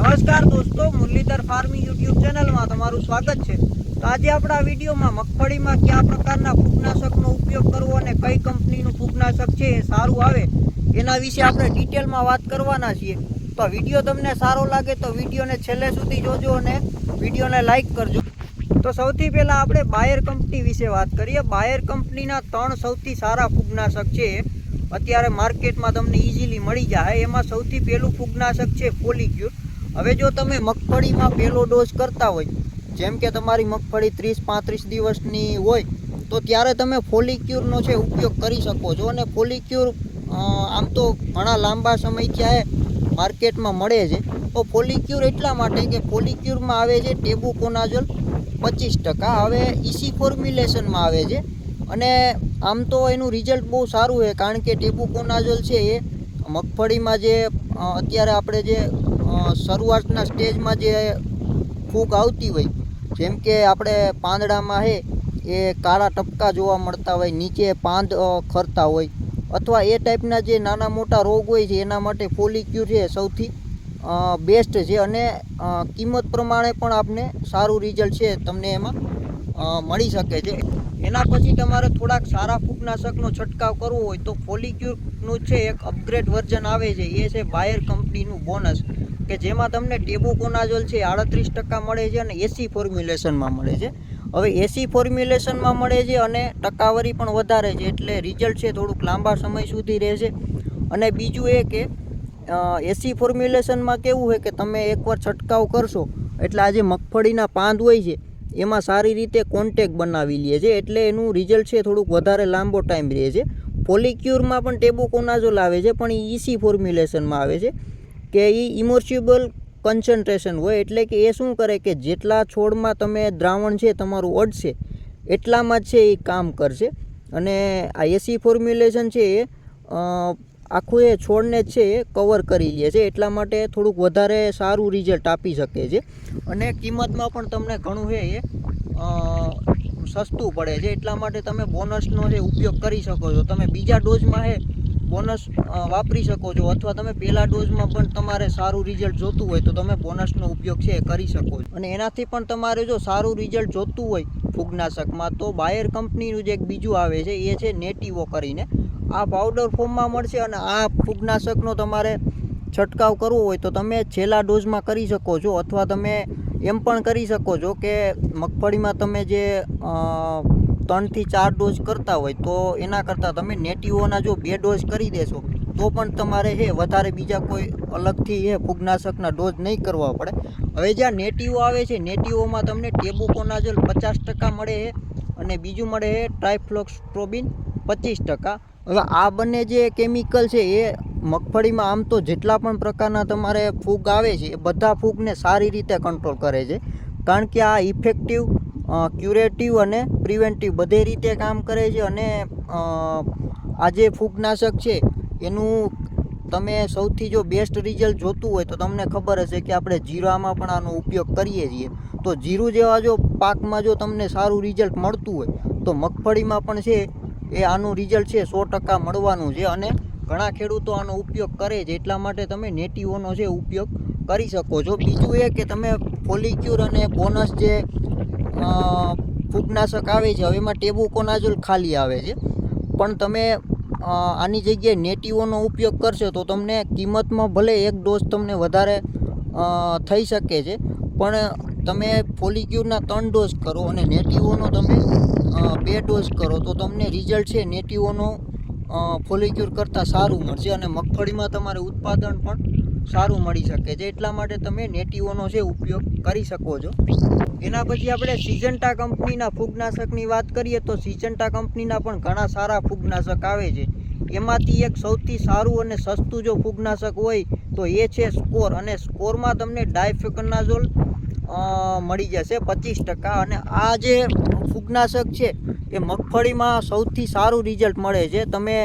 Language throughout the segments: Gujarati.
નમસ્કાર દોસ્તો, મુરલીધર ફાર્મિંગ યુટ્યુબ ચેનલમાં તમારું સ્વાગત છે. તો આજે આપણા વિડીયોમાં મગફળીમાં કયા પ્રકારના ફૂગનાશકનો ઉપયોગ કરવો અને કઈ કંપનીનું ફૂગનાશક છે એ સારું આવે, એના વિશે આપણે ડિટેલમાં વાત કરવાના છીએ. તો વીડિયો તમને સારો લાગે તો વિડીયોને છેલ્લે સુધી જોજો અને વિડીયોને લાઈક કરજો. તો સૌથી પહેલાં આપણે બાયર કંપની વિશે વાત કરીએ. બાયર કંપનીના ત્રણ સૌથી સારા ફૂગનાશક છે અત્યારે માર્કેટમાં તમને ઇઝીલી મળી જાય. એમાં સૌથી પહેલું ફૂગનાશક છે પોલિક્યુર હવે જો તમે મગફળીમાં પહેલો ડોઝ કરતા હોય, જેમ કે તમારી મગફળી ત્રીસ પાંત્રીસ દિવસની હોય, તો ત્યારે તમે ફોલિક્યુરનો છે ઉપયોગ કરી શકો છો. અને ફોલિક્યુર આમ તો ઘણા લાંબા સમયથી આ માર્કેટમાં મળે છે. તો ફોલિક્યુર એટલા માટે કે ફોલિક્યુરમાં આવે છે ટેબુકોનાઝોલ પચીસ ટકા. હવે ઇસી ફોર્મ્યુલેશનમાં આવે છે. અને આમ તો એનું રિઝલ્ટ બહુ સારું છે, કારણ કે ટેબુકોનાઝોલ છે એ મગફળીમાં જે અત્યારે આપણે જે શરૂઆતના સ્ટેજમાં જે ફૂગ આવતી હોય, જેમ કે આપણે પાંદડામાં છે એ કાળા ટપકા જોવા મળતા હોય, નીચે પાંદ ખરતા હોય, અથવા એ ટાઈપના જે નાના મોટા રોગ હોય છે, એના માટે ફોલિક્યુર છે સૌથી બેસ્ટ છે. અને કિંમત પ્રમાણે પણ આપને સારું રિઝલ્ટ છે, તમને એમાં મળી શકે છે. એના પછી તમારે થોડાક સારા ફૂગનાશકનો છંટકાવ કરવો હોય તો ફોલિક્યુરનું છે, એક અપગ્રેડ વર્ઝન આવે છે. એ છે બાયર કંપનીનું બોનસ. કે જેમાં તમને ટેબુકોનાઝોલ છે આડત્રીસ ટકા મળે છે અને એસી ફોર્મ્યુલેશનમાં મળે છે. હવે એસી ફોર્મ્યુલેશનમાં મળે છે અને ટકાવારી પણ વધારે છે એટલે રિઝલ્ટ છે થોડુંક લાંબા સમય સુધી રહેશે. અને બીજું એ કે એસી ફોર્મ્યુલેશનમાં કેવું હોય કે તમે એકવાર છંટકાવ કરશો, એટલે આ જે મગફળીના પાંદ હોય છે, એમાં સારી રીતે કોન્ટેક બનાવી લે છે એટલે એનું રિઝલ્ટ છે થોડુંક વધારે લાંબો ટાઈમ રહે છે. પોલિક્યુરમાં પણ ટેબુકોનાઝોલ આવે છે, પણ એ ઇસી ફોર્મ્યુલેશનમાં આવે છે. કે એ ઇમોર્સ્યુબલ કન્સન્ટ્રેશન હોય એટલે કે એ શું કરે કે જેટલા છોડમાં તમે દ્રાવણ છે તમારું અડશે, એટલામાં જ છે એ કામ કરશે. અને આ એસી ફોર્મ્યુલેશન છે એ આખું એ છોડને છે એ કવર કરી લે છે, એટલા માટે થોડુંક વધારે સારું રિઝલ્ટ આપી શકે છે. અને કિંમતમાં પણ તમને ઘણું છે એ સસ્તું પડે છે, એટલા માટે તમે બોનસનો જે ઉપયોગ કરી શકો છો. તમે બીજા ડોઝમાં છે બોનસ વાપરી શકો છો અથવા તમે પહેલા ડોઝમાં પણ તમારે સારું રિઝલ્ટ જોતું હોય તો તમે બોનસનો ઉપયોગ છે એ કરી શકો છો. અને એનાથી પણ તમારે જો સારું રિઝલ્ટ જોતું હોય ફૂગનાશકમાં તો બાયર કંપનીનું જે એક બીજું આવે છે, એ છે નેટિવો કરીને. આ પાવડર ફોર્મમાં મળશે અને આ ફૂગનાશકનો તમારે છંટકાવ કરવો હોય તો તમે છેલ્લા ડોઝમાં કરી શકો છો અથવા તમે એમ પણ કરી શકો છો કે મગફળીમાં તમે જે ત્રણથી ચાર ડોઝ કરતા હોય તો એના કરતાં તમે નેટિવોના જો બે ડોઝ કરી દેશો, તો પણ તમારે હે, વધારે બીજા કોઈ અલગથી એ ફૂગનાશકના ડોઝ નહીં કરવા પડે. હવે જ્યાં નેટિવો આવે છે નેટિવોમાં તમને ટેબુકોનાઝોલ પચાસ ટકા મળે છે અને બીજું મળે છે ટ્રાયફ્લોક્સ્ટ્રોબિન પચીસ ટકા. હવે આ બંને જે કેમિકલ છે એ મગફળીમાં આમ તો જેટલા પણ પ્રકારના તમારે ફૂગ આવે છે, એ બધા ફૂગને સારી રીતે કંટ્રોલ કરે છે. કારણ કે આ ઇફેક્ટિવ ક્યુરેટિવ અને પ્રિવેન્ટિવ બધે રીતે કામ કરે છે અને આ જે ફૂગનાશક છે, એનું તમે સૌથી જો બેસ્ટ રિઝલ્ટ જોતું હોય તો તમને ખબર હશે કે આપણે જીરામાં પણ આનો ઉપયોગ કરીએ છીએ. તો જીરું જેવા જો પાકમાં જો તમને સારું રિઝલ્ટ મળતું હોય, તો મગફળીમાં પણ છે, એ આનું રિઝલ્ટ છે સો ટકા મળવાનું છે અને ઘણા ખેડૂતો આનો ઉપયોગ કરે છે. એટલા માટે તમે નેટિવોનો છે ઉપયોગ કરી શકો છો. બીજું એ કે તમે ફોલિક્યુર અને બોનસ જે ફૂગનાશક આવે છે. હવે એમાં ટેબુકોનાઝોલ ખાલી આવે છે. પણ તમે આની જગ્યાએ નેટિવોનો ઉપયોગ કરશો તો તમને કિંમતમાં ભલે એક ડોઝ તમને વધારે થઈ શકે છે. પણ તમે ફોલિક્યુરના ત્રણ ડોઝ કરો અને નેટિવોનો તમે બે ડોઝ કરો તો તમને રિઝલ્ટ છે. નેટિવોનો ફોલિક્યુર કરતાં સારું મળશે અને મગફળીમાં તમારે ઉત્પાદન પણ સારું મળી શકે છે. એટલા માટે તમે નેટિવોનો છે ઉપયોગ કરી શકો છો. એના પછી આપણે સિજન્ટા કંપનીના ફૂગનાશકની વાત કરીએ તો સિજન્ટા કંપનીના પણ ઘણા સારા ફૂગનાશક આવે છે. એમાંથી એક સૌથી સારું અને સસ્તું જો ફૂગનાશક હોય તો એ છે સ્કોર. અને સ્કોરમાં તમને ડાયફેકનાઝોલ મળી જશે પચીસ ટકા અને આ જે ફૂગનાશક છે, એ મગફળીમાં સૌથી સારું રિઝલ્ટ મળે છે. તમે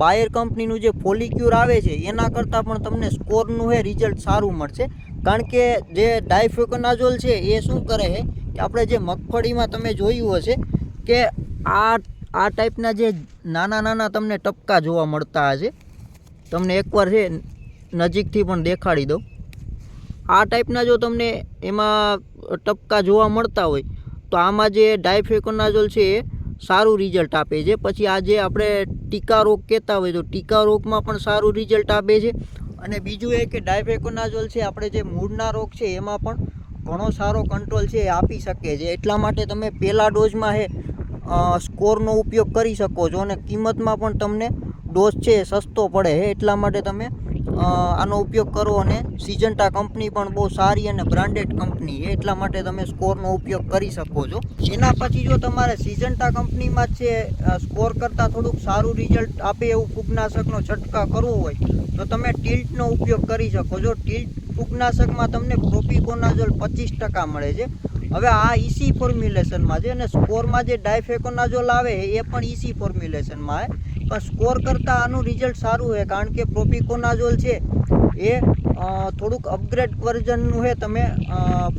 બાયર કંપનીનું જે ફોલિક્યુર આવે છે, એના કરતાં પણ તમને સ્કોરનું એ રિઝલ્ટ સારું મળશે. કારણ કે જે ડાયફેકોનાઝોલ છે, એ શું કરે છે કે આપણે જે મગફળીમાં તમે જોયું હશે કે આ આ ટાઈપના જે નાના નાના તમને ટપકા જોવા મળતા હશે. તમને એકવાર છે, નજીકથી પણ દેખાડી દઉં. આ ટાઈપના જો તમને એમાં ટપકા જોવા મળતા હોય, તો આમાં જે ડાયફેકોનાઝોલ છે એ સારું રિઝલ્ટ આપે છે. પછી આ જે આપણે ટીકા રોગ કહેતા હોય, તો ટીકા રોગમાં પણ સારું રિઝલ્ટ આપે છે. અને બીજું એ કે ડાયફેકોનાઝોલ છે, આપણે જે મૂળના રોગ છે, એમાં પણ ઘણો સારો કંટ્રોલ છે, એ આપી શકે છે. એટલા માટે તમે પહેલા ડોઝમાં હે સ્કોરનો ઉપયોગ કરી શકો છો અને કિંમતમાં પણ તમને ડોઝ છે, સસ્તો પડે છે એટલા માટે તમે આનો ઉપયોગ કરો અને સિજન્ટા કંપની પણ બહુ સારી અને બ્રાન્ડેડ કંપની એટલા માટે તમે સ્કોરનો ઉપયોગ કરી શકો છો. એના પછી જો તમારે સિજન્ટા કંપનીમાં છે સ્કોર કરતાં થોડુંક સારું રિઝલ્ટ આપે એવું ફૂગનાશકનો છંટકાવ કરવો હોય, તો તમે ટિલ્ટનો ઉપયોગ કરી શકો છો. ટિલ્ટ ફૂગનાશકમાં તમને પ્રોપિકોનાઝોલ પચીસ ટકા મળે છે. હવે આ ઇસી ફોર્મ્યુલેશનમાં છે અને સ્કોરમાં જે ડાયફેકોનાઝોલ આવે એ પણ ઇસી ફોર્મ્યુલેશનમાં આવે પણ સ્કોર કરતાં આનું રિઝલ્ટ સારું છે, કારણ કે પ્રોપિકોનાઝોલ છે, એ થોડુંક અપગ્રેડ વર્ઝનનું છે, તમે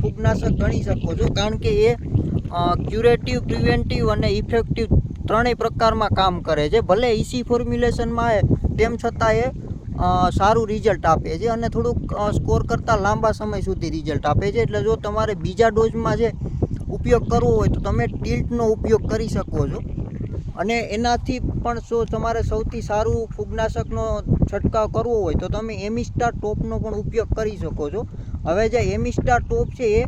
ફૂગનાશક ગણી શકો છો, કારણ કે એ ક્યુરેટિવ પ્રિવેન્ટિવ અને ઇફેક્ટિવ ત્રણેય પ્રકારમાં કામ કરે છે. ભલે ઇસી ફોર્મ્યુલેશનમાં આવે, તેમ છતાં એ સારું રિઝલ્ટ આપે છે અને થોડુંક સ્કોર કરતાં લાંબા સમય સુધી રિઝલ્ટ આપે છે. એટલે જો તમારે બીજા ડોઝમાં જે ઉપયોગ કરવો હોય, તો તમે ટિલ્ટનો ઉપયોગ કરી શકો છો. અને એનાથી પણ જો તમારે સૌથી સારું ફૂગનાશકનો છંટકાવ કરવો હોય તો તમે એમિસ્ટા ટોપનો પણ ઉપયોગ કરી શકો છો. હવે જે એમિસ્ટા ટોપ છે એ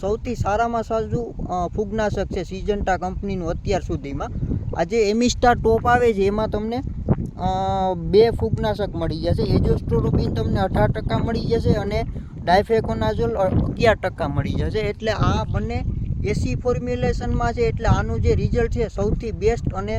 સૌથી સારામાં સારું ફૂગનાશક છે સિજન્ટા કંપનીનું અત્યાર સુધીમાં. આ જે એમિસ્ટા ટોપ આવે છે, એમાં તમને બે ફૂગનાશક મળી જશે. એજોસ્ટ્રોરોબિન તમને અઢાર ટકા મળી જશે અને ડાયફેકોનાઝોલ અગિયાર ટકા મળી જશે. એટલે આ બંને એસી ફોર્મ્યુલેશનમાં છે એટલે આનું જે રિઝલ્ટ છે સૌથી બેસ્ટ અને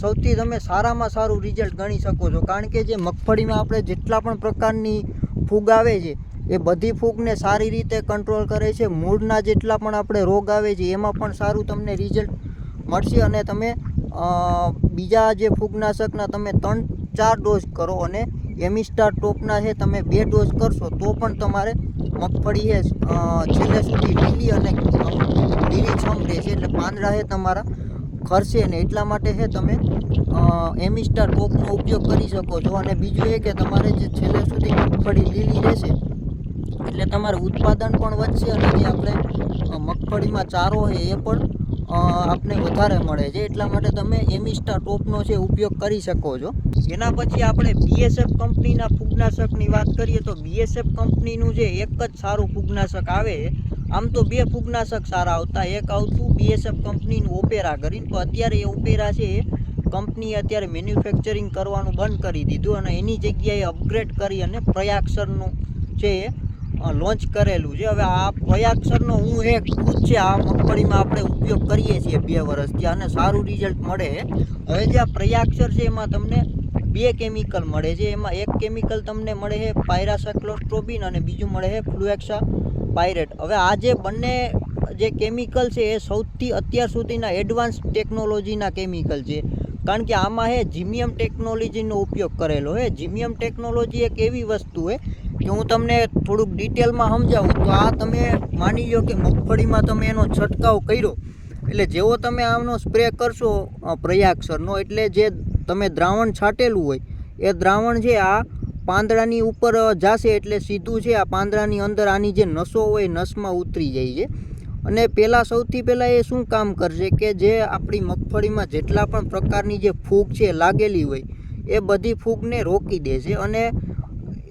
સૌથી તમે સારામાં સારું રિઝલ્ટ ગણી શકો છો. કારણ કે જે મગફળીમાં આપણે જેટલા પણ પ્રકારની ફૂગ આવે છે, એ બધી ફૂગને સારી રીતે કંટ્રોલ કરે છે. મૂળના જેટલા પણ આપણે રોગ આવે છે, એમાં પણ સારું તમને રિઝલ્ટ મળશે અને તમે બીજા જે ફૂગનાશકના તમે ત્રણ, ચાર ડોઝ કરો અને એમિસ્ટાર ટોપના છે, તમે બે ડોઝ કરશો તો પણ તમારે મગફળી એ છેલ્લે સુધી લીલી અને લીલી છમ રહેશે એટલે પાંદડા છે તમારા, ખરશે ને. એટલા માટે છે તમે એમિસ્ટર ટોપનો ઉપયોગ કરી શકો છો. અને બીજું એ કે તમારે જે છેલ્લે સુધી મગફળી લીલી રહેશે, એટલે તમારું ઉત્પાદન પણ વધશે અને જે આપણે મગફળીમાં ચારો છે એ પણ આપને વધારે મળે છે. એટલા માટે તમે એમિસ્ટા ટોપનો છે ઉપયોગ કરી શકો છો. એના પછી આપણે બીએસએફ કંપનીના ફૂગનાશકની વાત કરીએ તો બીએસએફ કંપનીનું જે એક જ સારું ફૂગનાશક આવે, આમ તો બે ફૂગનાશક સારા આવતા. એક આવતું બીએસએફ કંપનીનું ઓપેરા કરીને, તો અત્યારે એ ઓપેરા છે એ કંપનીએ અત્યારે મેન્યુફેક્ચરિંગ કરવાનું બંધ કરી દીધું અને એની જગ્યાએ અપગ્રેડ કરી અને પ્રયાગસરનું છે એ લોન્ચ કરેલું છે. હવે આ પ્રયાગસરનો હું એક ખુદ છે, આ મગફળીમાં આપણે ઉપયોગ કરીએ છીએ બે વર્ષથી અને સારું રિઝલ્ટ મળે. હવે જે આ પ્રયાક્ષર છે, એમાં તમને બે કેમિકલ મળે છે. એમાં એક કેમિકલ તમને મળે છે પાયરાસાક્લોસ્ટ્રોબિન અને બીજું મળે છે ફ્લુએક્સા પાયરેટ હવે આ જે બંને જે કેમિકલ છે, એ સૌથી અત્યાર સુધીના એડવાન્સ ટેકનોલોજીના કેમિકલ છે. કારણ કે આમાં હે, જીમિયમ ટેકનોલોજીનો ઉપયોગ કરેલો હે. જીમિયમ ટેકનોલોજી એક એવી વસ્તુ છે કે હું તમને થોડુંક ડિટેલમાં સમજાવું, તો આ તમે માની લો કે મગફળીમાં તમે એનો છંટકાવ કર્યો. એટલે જેવો તમે આનો સ્પ્રે કરશો પ્રયાગસરનો, એટલે જે તમે દ્રાવણ છાંટેલું હોય, એ દ્રાવણ છે આ પાંદડાની ઉપર જાશે એટલે સીધું છે આ પાંદડાની અંદર આની જે નસો હોય નસમાં ઉતરી જાય છે. અને પહેલાં સૌથી પહેલાં એ શું કામ કરશે કે જે આપણી મગફળીમાં જેટલા પણ પ્રકારની જે ફૂગ છે લાગેલી હોય, એ બધી ફૂગને રોકી દેશે અને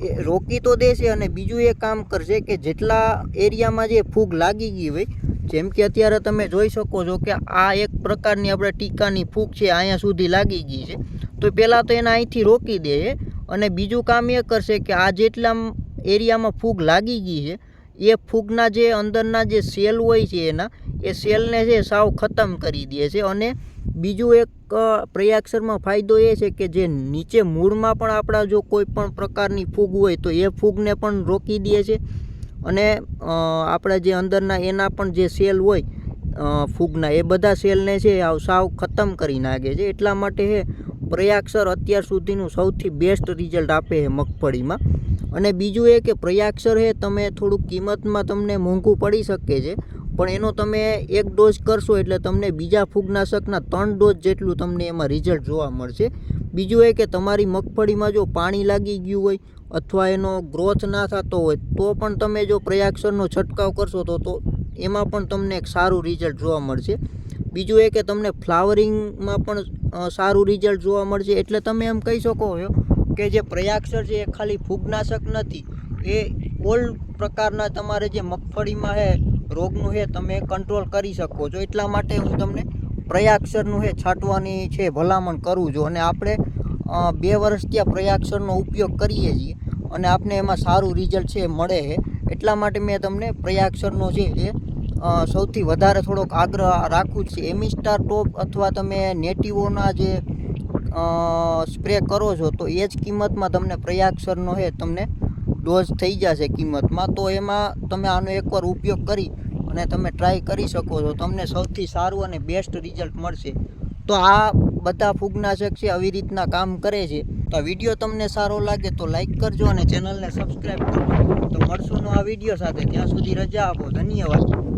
રોકી તો દેશે અને બીજું એ કામ કરશે કે જેટલા એરિયામાં જે ફૂગ લાગી ગઈ હોય, જેમ કે અત્યારે તમે જોઈ શકો છો કે આ એક પ્રકારની આપણે ટીકાની ફૂગ છે, અહીંયા સુધી લાગી ગઈ છે. તો પહેલાં તો એને અહીંથી રોકી દે અને બીજું કામ એ કરશે કે આ જેટલા એરિયામાં ફૂગ લાગી ગઈ છે, એ ફૂગના જે અંદરના જે સેલ હોય છે એના એ સેલને છે સાવ ખતમ કરી દે છે. અને બીજું એક પ્રયાક્ષરમાં ફાયદો એ છે કે જે નીચે મૂળમાં પણ આપણા જો કોઈ પણ પ્રકારની ફૂગ હોય તો એ ફૂગને પણ રોકી દે છે. અને આપણા જે અંદરના એના પણ જે સેલ હોય ફૂગના, એ બધા સેલને છે સાવ ખતમ કરી નાખે છે. એટલા માટે હે, પ્રયાગસર અત્યાર સુધીનું સૌથી બેસ્ટ રિઝલ્ટ આપે છે મગફળીમાં. અને બીજું એ કે પ્રયાક્ષર છે તમે થોડુંક કિંમતમાં તમને મોંઘું પડી શકે છે. પણ એનો તમે એક ડોઝ કરશો એટલે તમને બીજા ફૂગનાશકના ત્રણ ડોઝ જેટલું તમને એમાં રિઝલ્ટ જોવા મળશે. બીજું એ કે તમારી મગફળીમાં જો પાણી લાગી ગયું હોય અથવા એનો ગ્રોથ ના થતો હોય તો પણ તમે જો પ્રયાક્ષરનો છંટકાવ કરશો તો તો એમાં પણ તમને એક સારું રિઝલ્ટ જોવા મળશે. બીજું એ કે તમને ફ્લાવરિંગમાં પણ સારું રિઝલ્ટ જોવા મળશે એટલે તમે એમ કહી શકો કે જે પ્રયાક્ષર છે એ ખાલી ફૂગનાશક નથી, એ ઓલ પ્રકારના તમારે જે મગફળીમાં છે રોગનું છે તમે કંટ્રોલ કરી શકો છો. એટલા માટે હું તમને પ્રયાક્ષરનું છે છાંટવાની છે, ભલામણ કરું છું. અને આપણે બે વર્ષ ત્યાં પ્રયાક્ષરનો ઉપયોગ કરીએ છીએ અને આપને એમાં સારું રિઝલ્ટ છે, મળે છે. એટલા માટે મેં તમને પ્રયાક્ષરનો છે એ સૌથી વધારે થોડોક આગ્રહ રાખું છે. એમિસ્ટાર ટોપ અથવા તમે નેટિવોના જે સ્પ્રે કરો છો, તો એ જ કિંમતમાં તમને પ્રયાક્ષરનો છે તમને ડોઝ થઈ જશે કિંમતમાં, તો એમાં તમે આનો એકવાર ઉપયોગ કરી અને તમે ટ્રાય કરી શકો છો. તમને સૌથી સારું અને બેસ્ટ રિઝલ્ટ મળશે. તો આ બધા ફૂગનાશક છે, આવી રીતના કામ કરે છે. તો આ વીડિયો તમને સારો લાગે તો લાઈક કરજો અને ચેનલને સબસ્ક્રાઈબ કરજો. તો મળશું આ વીડિયો સાથે. ત્યાં સુધી રજા આપો. ધન્યવાદ.